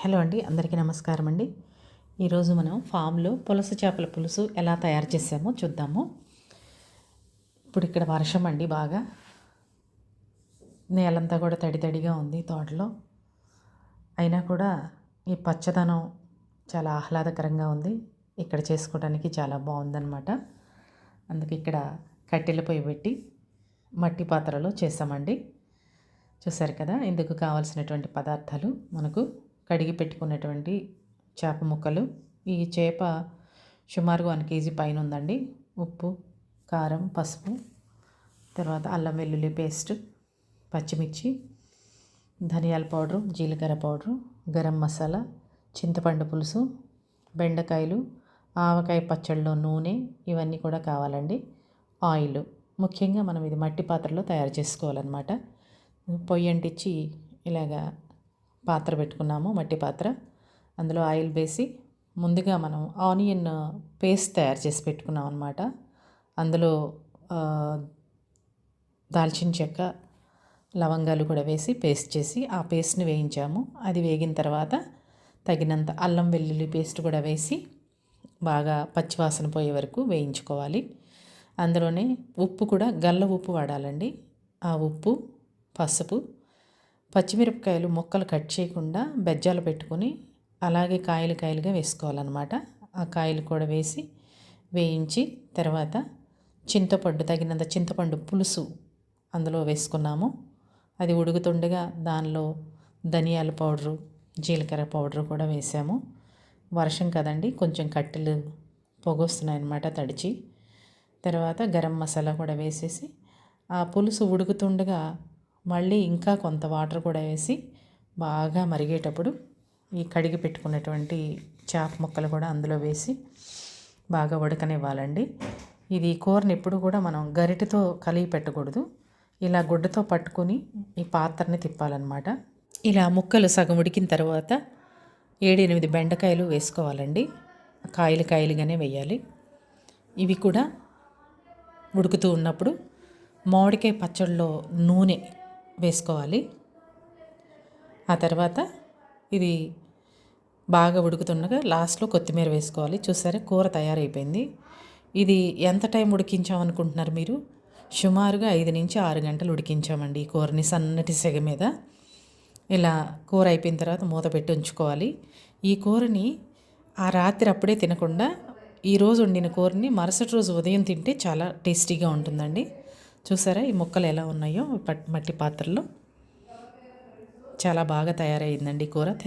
Hello అండి అందరికీ నమస్కారం అండి. ఈరోజు మనం ఫామ్లో పులస చేపల పులుసు ఎలా తయారు చేసామో చూద్దాము. ఇప్పుడు ఇక్కడ వర్షం అండి బాగా. నేలంతా కూడా తడి తడిగా ఉంది తోటలో. అయినా కూడా ఈ పచ్చదనం చాలా ఆహ్లాదకరంగా ఉంది. ఇక్కడ చేసుకోవడానికి చాలా బాగుందన్నమాట. అందుకే ఇక్కడ కట్టెల పొయ్యి పెట్టి మట్టి పాత్రలో చేసామండి. చూసారు కదా ఇందుకు కావాల్సినటువంటి పదార్థాలు మనకు కడిగి పెట్టుకున్నటువంటి చేప ముక్కలు. ఈ చేప సుమారుగా వన్ కేజీ పైన ఉందండి. ఉప్పు కారం పసుపు తర్వాత అల్లం వెల్లుల్లి పేస్ట్ పచ్చిమిర్చి ధనియాల పౌడరు జీలకర్ర పౌడరు గరం మసాలా చింతపండు పులుసు బెండకాయలు ఆవకాయ పచ్చళ్ళలో నూనె ఇవన్నీ కూడా కావాలండి. ఆయిల్. ముఖ్యంగా మనం ఇది మట్టి పాత్రలో తయారు చేసుకోవాలన్నమాట. పొయ్యి అంటించి ఇలాగా పాత్ర పెట్టుకున్నాము మట్టి పాత్ర. అందులో ఆయిల్ వేసి ముందుగా మనం ఆనియన్ పేస్ట్ తయారు చేసి పెట్టుకున్నాం అనమాట అందులో దాల్చిన చెక్క లవంగాలు కూడా వేసి పేస్ట్ చేసి ఆ పేస్ట్ని వేయించాము. అది వేగిన తర్వాత తగినంత అల్లం వెల్లుల్లి పేస్ట్ కూడా వేసి బాగా పచ్చివాసన పోయే వరకు వేయించుకోవాలి. అందులోనే ఉప్పు కూడా గల్ల ఉప్పు వాడాలండి. ఆ ఉప్పు పసుపు పచ్చిమిరపకాయలు ముక్కలు కట్ చేయకుండా బెజ్జాలు పెట్టుకొని అలాగే కాయలు కాయలుగా వేసుకోవాలన్నమాట. ఆ కాయలు కూడా వేసి వేయించి తర్వాత చింతపండు తగినంత చింతపండు పులుసు అందులో వేసుకున్నాము. అది ఉడుకుతుండగా దానిలో ధనియాల పౌడరు జీలకర్ర పౌడరు కూడా వేసాము. వర్షం కదండి కొంచెం కట్టెలు పొగొస్తున్నాయి అన్నమాట తడిచి. తర్వాత గరం మసాలా కూడా వేసేసి ఆ పులుసు ఉడుకుతుండగా మళ్ళీ ఇంకా కొంత వాటర్ కూడా వేసి బాగా మరిగేటప్పుడు ఈ కడిగి పెట్టుకున్నటువంటి చేప ముక్కలు కూడా అందులో వేసి బాగా ఉడకనివ్వాలండి ఇది కూరని ఎప్పుడు కూడా మనం గరిటెతో కలిగి పెట్టకూడదు. ఇలా గుడ్డతో పట్టుకొని ఈ పాత్రని తిప్పాలన్నమాట. ఇలా ముక్కలు సగం ఉడికిన తర్వాత ఏడు ఎనిమిది బెండకాయలు వేసుకోవాలండి. కాయలు కాయలుగానే వేయాలి. ఇవి కూడా ఉడుకుతూ ఉన్నప్పుడు మామిడికాయ పచ్చళ్ళలో నూనె వేసుకోవాలి. ఆ తర్వాత ఇది బాగా ఉడుకుతుండగా లాస్ట్లో కొత్తిమీర వేసుకోవాలి. చూసారా? కూర తయారైపోయింది. ఇది ఎంత టైం ఉడికించామనుకుంటున్నారు మీరు? సుమారుగా ఐదు నుంచి ఆరు గంటలు ఉడికించామండి ఈ కూరని సన్నటి సెగ మీద. ఇలా కూర అయిపోయిన తర్వాత మూత పెట్టి ఉంచుకోవాలి. ఈ కూరని ఆ రాత్రి అప్పుడే తినకుండా ఈరోజు వండిన కూరని మరుసటి రోజు ఉదయం తింటే చాలా టేస్టీగా ఉంటుందండి. చూసారా ఈ ముక్కలు ఎలా ఉన్నాయో మట్టి పాత్రలో చాలా బాగా తయారైందండి కూర. థ్యాంక్